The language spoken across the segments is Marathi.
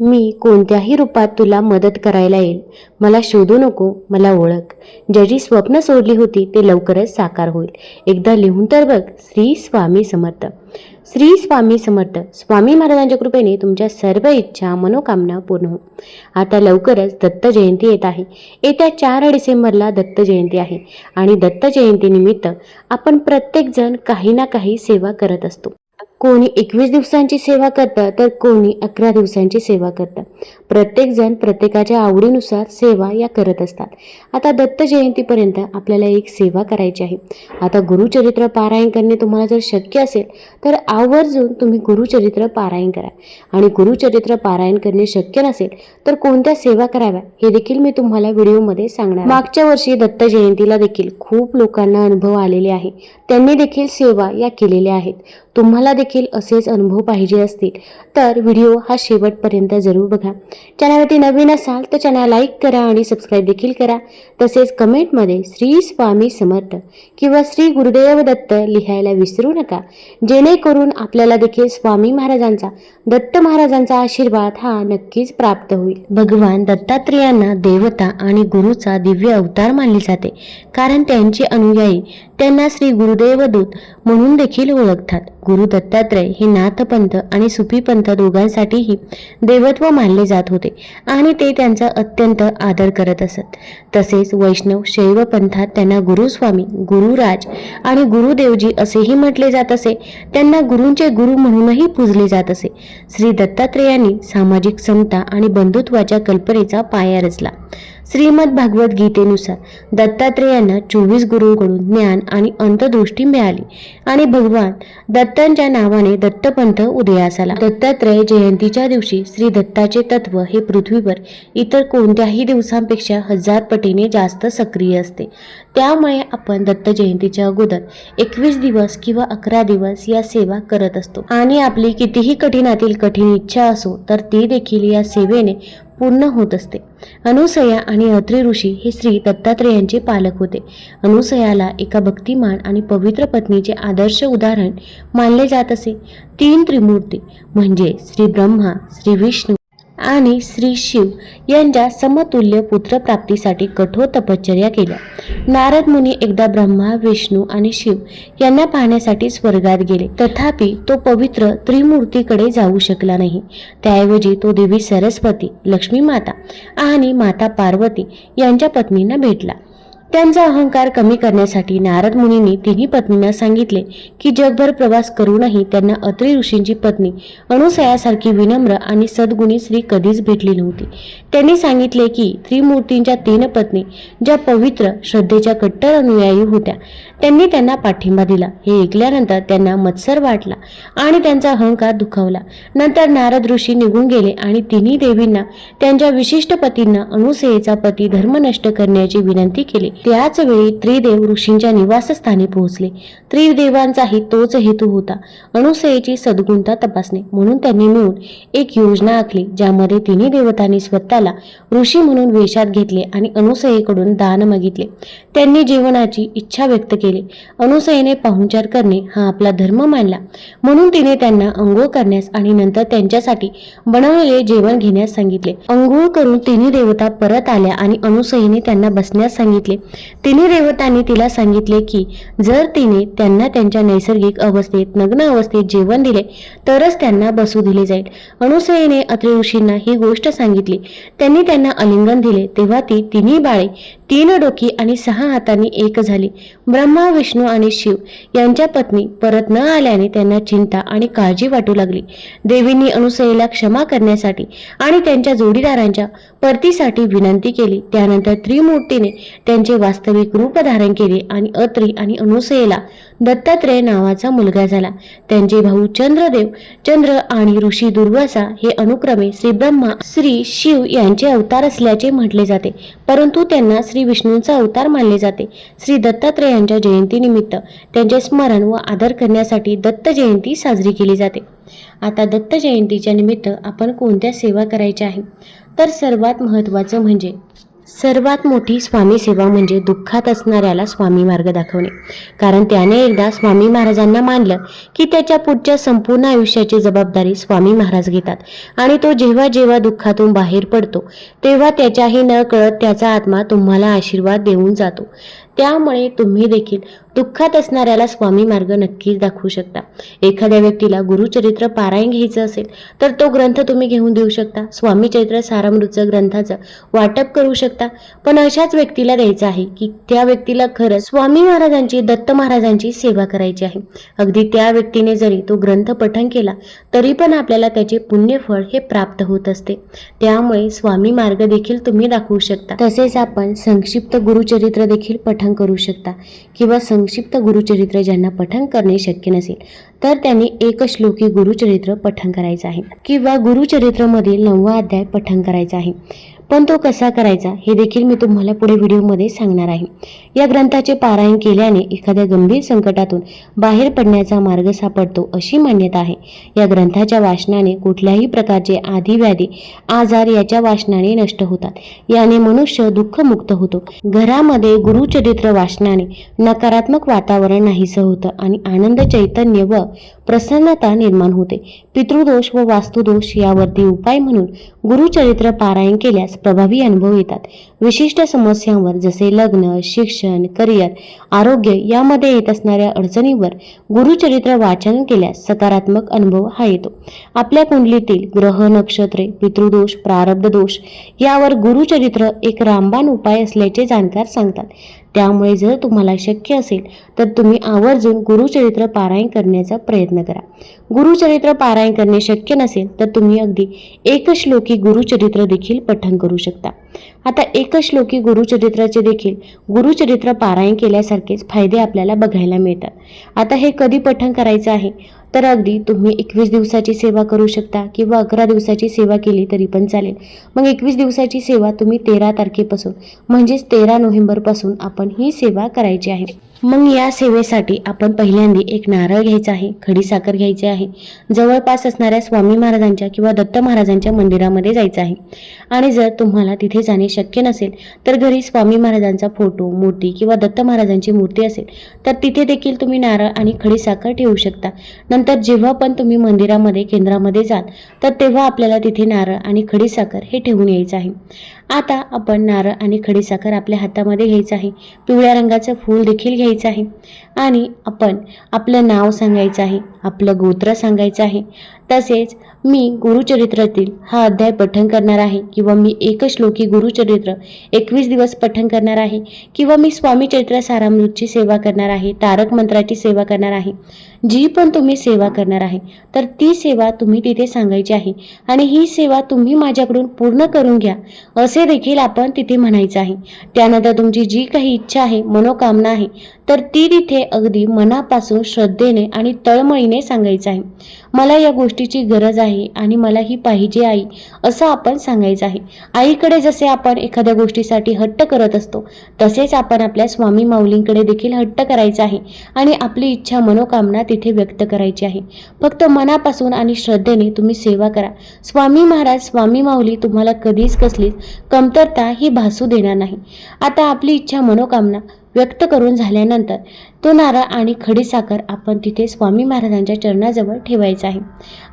मी कोणत्याही रूपात तुला मदत करायला येईल. मला शोधू नको मला ओळख. ज्याची स्वप्न सोडली होती ते लवकरच साकार होईल. एकदा लिहून तर बघ श्री स्वामी समर्थ. श्री स्वामी समर्थ. स्वामी महाराजांच्या कृपेने तुमच्या सर्व इच्छा मनोकामना पूर्ण हो. आता लवकरच दत्त जयंती येत आहे. येत्या चार डिसेंबरला दत्त जयंती आहे. आणि दत्त जयंतीनिमित्त आपण प्रत्येकजण काही ना काही सेवा करत असतो. कोणी एकवीस दिवसांची सेवा करतं तर कोणी अकरा दिवसांची सेवा करतं. प्रत्येकजण प्रत्येकाच्या आवडीनुसार सेवा या करत असतात. आता दत्त जयंतीपर्यंत आपल्याला एक सेवा करायची आहे. आता गुरुचरित्र पारायण करणे तुम्हाला जर शक्य असेल तर आवर्जून तुम्ही गुरुचरित्र पारायण करा. आणि गुरुचरित्र पारायण करणे शक्य नसेल तर कोणत्या सेवा कराव्या हे देखील मी तुम्हाला व्हिडिओमध्ये सांगणार मागच्या वर्षी दत्त जयंतीला देखील खूप लोकांना अनुभव आलेले आहे. त्यांनी देखील सेवा या केलेल्या आहेत. तुम्हाला देखील असेच अनुभव पाहिजे असतील. तर व्हिडिओ हा शेवटपर्यंत जरूर बघा. चॅनलवरती नवीन असाल तर चॅनल लाईक करा आणि सबस्क्राईब देखील करा. तसेच कमेंटमध्ये श्री स्वामी समर्थ किंवा श्री गुरुदेव दत्त लिहायला विसरू नका. जेणेकरून आपल्याला देखील स्वामी महाराजांचा दत्त महाराजांचा आशीर्वाद हा नक्कीच प्राप्त होईल. भगवान दत्तात्रेयांना देवता आणि गुरुचा दिव्य अवतार मानले जाते. कारण त्यांचे अनुयायी त्यांना श्री गुरुदेवदूत म्हणून देखील ओळखतात. गुरु दत्तात्रय हे नाथपंथ आणि सुफीपंथ दोघांसाठीही देवत्व मानले जात होते आणि ते त्यांचा अत्यंत आदर करत असत. तसेच वैष्णव शैव पंथात त्यांना गुरुस्वामी गुरुराज आणि गुरुदेवजी असेही म्हटले जात असे. त्यांना गुरूंचे गुरु म्हणूनही पूजले जात असे. श्री दत्तात्रेयांनी सामाजिक समता आणि बंधुत्वाच्या कल्पनेचा पाया रचला. श्रीमद भागवत गीतेनुसार दत्तात्रेयांना चोवीस गुरूंकडून ज्ञान आणि अंतदृष्टी मिळाली. आणि भगवान दत्तांच्या नावाने दत्तपंथ उदयास आला दत्तात्रय जयंतीच्या दिवशी श्री दत्ताचे तत्व हे पृथ्वीवर इतर कोणत्याही दिवसांपेक्षा हजार पटीने जास्त सक्रिय असते. त्यामुळे आपण दत्त जयंतीच्या अगोदर एकवीस दिवस किंवा अकरा दिवस या सेवा करत असतो. आणि आपली कितीही कठीणातील कठीण इच्छा असो तर ती देखील या सेवेने पूर्ण होत असते. अनुसया आणि अत्री ऋषी हे श्री दत्तात्रेयांचे पालक होते. अनुसयाला एका भक्तिमान आणि पवित्र पत्नीचे आदर्श उदाहरण मानले जात असे. तीन त्रिमूर्ती म्हणजे श्री ब्रह्मा श्री विष्णू आणि श्री शिव यांच्या समतुल्य पुत्रप्राप्तीसाठी कठोर तपश्चर्या केल्या. नारद मुनी एकदा ब्रह्मा विष्णू आणि शिव यांना पाहण्यासाठी स्वर्गात गेले. तथापि तो पवित्र त्रिमूर्तीकडे जाऊ शकला नाही. त्याऐवजी तो देवी सरस्वती लक्ष्मी माता आणि माता पार्वती यांच्या पत्नींना भेटला. त्यांचा अहंकार कमी करण्यासाठी नारद मुनींनी तिन्ही पत्नींना सांगितले की जगभर प्रवास करूनही त्यांना अत्रि ऋषींची पत्नी अनुसयासारखी विनम्र आणि सद्गुणी स्त्री कधीच भेटली नव्हती. त्यांनी सांगितले की त्रिमूर्तींच्या तीन पत्नी ज्या पवित्र श्रद्धेच्या कट्टर अनुयायी होत्या त्यांनी त्यांना पाठिंबा दिला. हे ऐकल्यानंतर त्यांना मत्सर वाटला आणि त्यांचा अहंकार दुखावला. नंतर नारद ऋषी निघून गेले आणि तिन्ही देवींना त्यांच्या विशिष्ट पतींना अनुसयेचा पती धर्म नष्ट करण्याची विनंती केली. त्याच वेळी त्रिदेव ऋषींच्या निवासस्थानी पोहोचले. त्रिदेवांचाही तोच हेतू होता. अनुसयेची सद्गुणता तपासणे. म्हणून त्यांनी मिळून एक योजना आखली ज्यामध्ये तिन्ही देवतांनी स्वतःला ऋषी म्हणून वेशात घेतले आणि अनुसयेकडून दान मागितले. त्यांनी जीवनाची इच्छा व्यक्त केली. अनुसयेने पाहुणचार करणे हा आपला धर्म मानला. म्हणून तिने त्यांना अंघोळ करण्यास आणि नंतर त्यांच्यासाठी बनवलेले जेवण घेण्यास सांगितले. अंघोळ करून तिन्ही देवता परत आल्या आणि अनुसयेने त्यांना बसण्यास सांगितले. तिने देवतांनी तिला सांगितले की जर तिने त्यांना त्यांच्या नैसर्गिक अवस्थेत नग्न अवस्थेत जेवण दिले तरच त्यांना बसू दिले जाईल. अनुसयेने अत्रे ऋषींना ही गोष्ट सांगितली. त्यांनी त्यांना आलिंगन दिले. तेव्हा ती तिन्ही बाळे तीन डोकी आणि सहा हातांनी एक झाली. ब्रह्मा विष्णू आणि शिव यांच्या पत्नी परत न आल्याने त्यांना चिंता आणि काळजी वाटू लागली. देवींनी अनुसयेला क्षमा करण्यासाठी आणि त्यांच्या जोडीदारांच्या परतीसाठी विनंती केली. त्यानंतर त्रिमूर्तीने त्यांचे वास्तविक रूप धारण केले आणि अत्री आणि अनुसयेला दत्तात्रय नावाचा मुलगा झाला. त्यांचे भाऊ चंद्रदेव चंद्र आणि ऋषी दुर्वासा हे अनुक्रमे श्री ब्रह्मा श्री शिव यांचे अवतार असल्याचे म्हटले जाते. परंतु त्यांना श्री विष्णूंचा अवतार मानले जाते. श्री दत्तात्रेयांच्या जयंतीनिमित्त त्यांचे स्मरण व आदर करण्यासाठी दत्त जयंती साजरी केली जाते. आता दत्त जयंतीच्या निमित्त आपण कोणत्या सेवा करायच्या आहे? तर सर्वात महत्त्वाचं म्हणजे सर्वात मोठी स्वामी सेवा म्हणजे दुःखात असणाऱ्याला स्वामी मार्ग दाखवणे. कारण त्याने एकदा स्वामी महाराजांना मानलं की त्याच्या पुढच्या संपूर्ण आयुष्याची जबाबदारी स्वामी महाराज घेतात आणि तो जेव्हा जेव्हा दुःखातून बाहेर पडतो तेव्हा त्याच्याही न कळत त्याचा आत्मा तुम्हाला आशीर्वाद देऊन जातो. त्यामुळे तुम्ही देखील दुःखात असणाऱ्याला स्वामी मार्ग नक्कीच दाखवू शकता. एखाद्या व्यक्तीला गुरुचरित्र पारायण घ्यायचं असेल तर तो ग्रंथ तुम्ही घेऊन देऊ शकता. स्वामी चरित्र सारामृतचं ग्रंथाचं वाटप करू शकता. पण अशाच व्यक्तीला द्यायचं आहे की त्या व्यक्तीला खरंच स्वामी महाराजांची दत्त महाराजांची सेवा करायची आहे. अगदी त्या व्यक्तीने जरी तो ग्रंथ पठण केला तरी पण आपल्याला त्याचे पुण्यफळ हे प्राप्त होत असते. त्यामुळे स्वामी मार्ग देखील तुम्ही दाखवू शकता. तसेच आपण संक्षिप्त गुरुचरित्र देखील पठण करू शकता. किंवा संक्षिप्त गुरुचरित्र ज्यांना पठन करणे शक्य नसेल तर त्यांनी एक श्लोकी गुरुचरित्र पठन करायचं आहे. किंवा गुरुचरित्रमधील नववा अध्याय पठन करायचा आहे. पण तो कसा करायचा हे देखील मी तुम्हाला पुढे व्हिडिओमध्ये सांगणार आहे. या ग्रंथाचे पारायण केल्याने एखाद्या गंभीर संकटातून बाहेर पडण्याचा मार्ग सापडतो अशी मान्यता आहे. या ग्रंथाच्या वाचनाने कुठल्याही प्रकारचे आधीव्याधी आजार याच्या वाचनाने नष्ट होतात. याने मनुष्य दुःखमुक्त होतो. घरामध्ये गुरुचरित्र वाचनाने नकारात्मक वातावरण नाहीसं होतं आणि आनंद चैतन्य व प्रसन्नता निर्माण होते. पितृदोष व वास्तुदोष यावरती उपाय म्हणून गुरुचरित्र पारायण केल्यास प्रभावी अनुभव येतात. विशिष्ट समस्यांवर जसे लग्न शिक्षण करिअर आरोग्य यामध्ये येत असणाऱ्या अडचणीवर गुरुचरित्र वाचन केल्यास सकारात्मक अनुभव हा येतो. आपल्या कुंडलीतील ग्रह नक्षत्रे पितृदोष प्रारब्ध दोष यावर गुरुचरित्र एक रामबाण उपाय असल्याचे जाणकार सांगतात. त्यामुळे जर तुम्हाला शक्य असेल तर तुम्ही आवर्जून गुरुचरित्र पारायण करण्याचा प्रयत्न करा. गुरुचरित्र पारायण करणे शक्य नसेल तर तुम्ही अगदी एक श्लोकी गुरुचरित्र देखील पठण करू शकता. आता एक श्लोकी गुरुचरित्राचे देखील गुरुचरित्र पारायण केल्यासारखेच फायदे आपल्याला बघायला मिळतात. आता हे कधी पठण करायचं आहे? तर अगदी तुम्ही एकवीस दिवसाची सेवा करू शकता किंवा अकरा दिवसाची सेवा केली तरी पण चालेल. मग एकवीस दिवसाची सेवा तुम्ही तेरा तारखेपासून म्हणजेच तेरा नोव्हेंबरपासून आपण ही सेवा करायची आहे. मग या सेवेसाठी आपण पहिल्यांदा एक नारळ घ्यायचा आहे खडीसाखर घ्यायची आहे जवळपास असणाऱ्या स्वामी महाराजांच्या किंवा दत्त महाराजांच्या मंदिरामध्ये जायचं आहे. आणि जर तुम्हाला तिथे जाणे शक्य नसेल तर घरी स्वामी महाराजांचा फोटो मूर्ती किंवा दत्त महाराजांची मूर्ती असेल तर तिथे देखील तुम्ही नारळ आणि खडीसाखर ठेवू शकता. नंतर जेव्हा पण तुम्ही मंदिरामध्ये केंद्रामध्ये जाल तर तेव्हा आपल्याला तिथे नारळ आणि खडीसाखर हे ठेवून यायचं आहे. आता आपण नारळ आणि खडीसाखर आपल्या हातामध्ये घ्यायचं आहे. पिवळ्या रंगाचं फूल देखील घ्यायचं आहे. आणि आपण आपलं नाव सांगायचं आहे आपलं गोत्र सांगायचं आहे. तसेच मी गुरुचरित्रातील हा अध्याय पठण करणार आहे किंवा मी एक श्लोकी गुरुचरित्र एकवीस दिवस पठण करणार आहे किंवा मी स्वामी चरित्र सारामृतची सेवा करणार आहे तारक मंत्राची सेवा करणार आहे जी पण तुम्ही सेवा करणार आहे तर ती सेवा तुम्ही तिथे सांगायची आहे आणि ही सेवा तुम्ही माझ्याकडून पूर्ण करून घ्या असे देखील आपण तिथे म्हणायचं आहे. त्यानंतर तुमची जी काही इच्छा आहे मनोकामना आहे तर ती तिथे अगदी मनापासून श्रद्धेने आणि तळमळीने सांगायचं आहे. मला या गोष्टी गोष्टीची गरज आहे आणि मला ही पाहिजे आई असं आपण सांगायचं आहे. आईकडे जसे आपण एखाद्या गोष्टीसाठी हट्ट करत असतो तसेच आपण आपल्या स्वामी माऊलींकडे देखील हट्ट करायचं आहे आणि आपली इच्छा मनोकामना तिथे व्यक्त करायची आहे. फक्त मनापासून आणि श्रद्धेने तुम्ही सेवा करा. स्वामी महाराज स्वामी माऊली तुम्हाला कधीच कसलीच कमतरता ही भासू देणार नाही. आता आपली इच्छा मनोकामना व्यक्त करून झाल्यानंतर तो नारळ आणि खडीसाखर आपण तिथे स्वामी महाराजांच्या चरणाजवळ ठेवायचा आहे.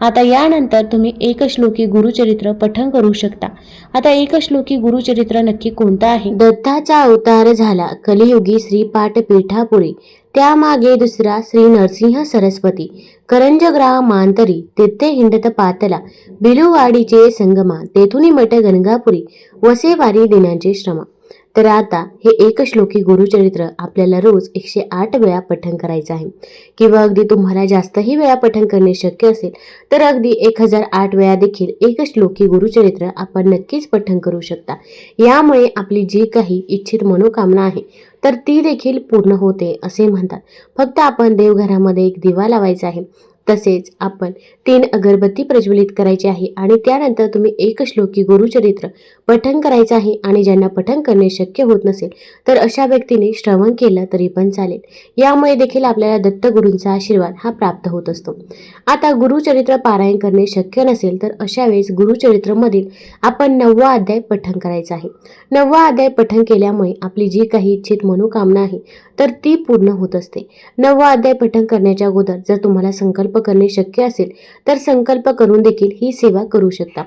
आता यानंतर तुम्ही एक श्लोकी गुरुचरित्र पठण करू शकता. आता एक श्लोकी गुरुचरित्र नक्की कोणतं आहे? दत्ताचा अवतार झाला कलियुगी श्री पाठपीठापुरी त्यामागे दुसरा श्री नरसिंह सरस्वती. करंजग्राह मांतरी तेथे हिंडत पातला. बिलुवाडीचे संगमा तेथुनी मठ गणगापुरी वसेवारी दिनाचे श्रमा. तर आता हे एक श्लोकी गुरुचरित्र आपल्याला रोज एकशे आठ वेळा पठण करायचं आहे. किंवा अगदी तुम्हाला जास्तही वेळा पठण करणे शक्य असेल तर अगदी एक हजार आठ वेळा देखील एक श्लोकी गुरुचरित्र आपण नक्कीच पठण करू शकता. यामुळे आपली जी काही इच्छित मनोकामना आहे तर ती देखील पूर्ण होते असे म्हणतात. फक्त आपण देवघरामध्ये एक दिवा लावायचा आहे. तसेच आपण तीन अगरबत्ती प्रज्वलित करायची आहे आणि त्यानंतर तुम्ही एक श्लोकी गुरुचरित्र पठण करायचं आहे आणि ज्यांना पठण करणे शक्य होत नसेल तर अशा व्यक्तीने श्रवण केलं तरी पण चालेल. यामुळे देखील आपल्याला दत्तगुरूंचा आशीर्वाद हा प्राप्त होत असतो. आता गुरुचरित्र पारायण करणे शक्य नसेल तर अशा वेळेस गुरुचरित्रमधील आपण नववा अध्याय पठण करायचा आहे. नववा अध्याय पठण केल्यामुळे आपली जी काही इच्छित मनोकामना आहे तर ती पूर्ण होत असते. नववा अध्याय पठण करण्याच्या अगोदर जर तुम्हाला संकल्प करणे शक्य असेल तर संकल्प करून देखील ही सेवा करू शकता.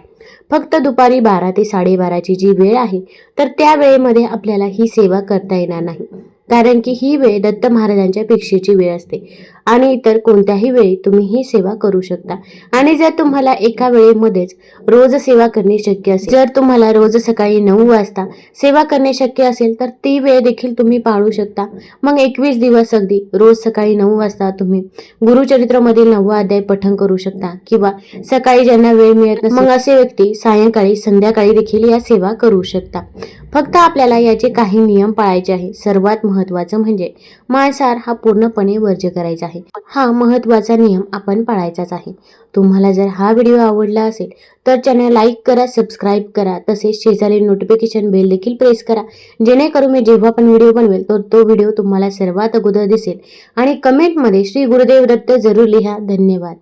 फक्त दुपारी बारा ते साडेबाराची जी वेळ आहे तर त्या वेळेमध्ये आपल्याला ही सेवा करता येणार नाही. कारण की ही वेळ दत्त महाराजांच्या भिक्षेची वेळ असते. आणि इतर कोणत्याही वेळी तुम्ही ही सेवा करू शकता. आणि जर तुम्हाला एका वेळेमध्येच रोज सेवा करणे शक्य असेल जर तुम्हाला रोज सकाळी नऊ वाजता सेवा करणे शक्य असेल तर ती वेळ देखील तुम्ही पाळू शकता. मग एकवीस दिवस अगदी रोज सकाळी नऊ वाजता तुम्ही गुरुचरित्रमधील नववा अध्याय पठण करू शकता किंवा सकाळी ज्यांना वेळ मिळत नसेल मग असे व्यक्ती सायंकाळी संध्याकाळी देखील या सेवा करू शकता. फक्त आपल्याला याचे काही नियम पाळायचे आहे. सर्वात महत्त्वाचं म्हणजे मांसाहार हा पूर्णपणे वर्ज्य करायचा आहे. हा महत्त्वाचा नियम आपण पाळायचाच आहे. तुम्हाला जर हा व्हिडिओ आवडला असेल तर चॅनल लाईक करा सबस्क्राईब करा तसेच शेजारी नोटिफिकेशन बेल देखील प्रेस करा. जेणेकरून मी जेव्हा पण व्हिडिओ बनवेल तर तो व्हिडिओ तुम्हाला सर्वात अगोदर दिसेल. आणि कमेंटमध्ये श्री गुरुदेव दत्त जरूर लिहा. धन्यवाद.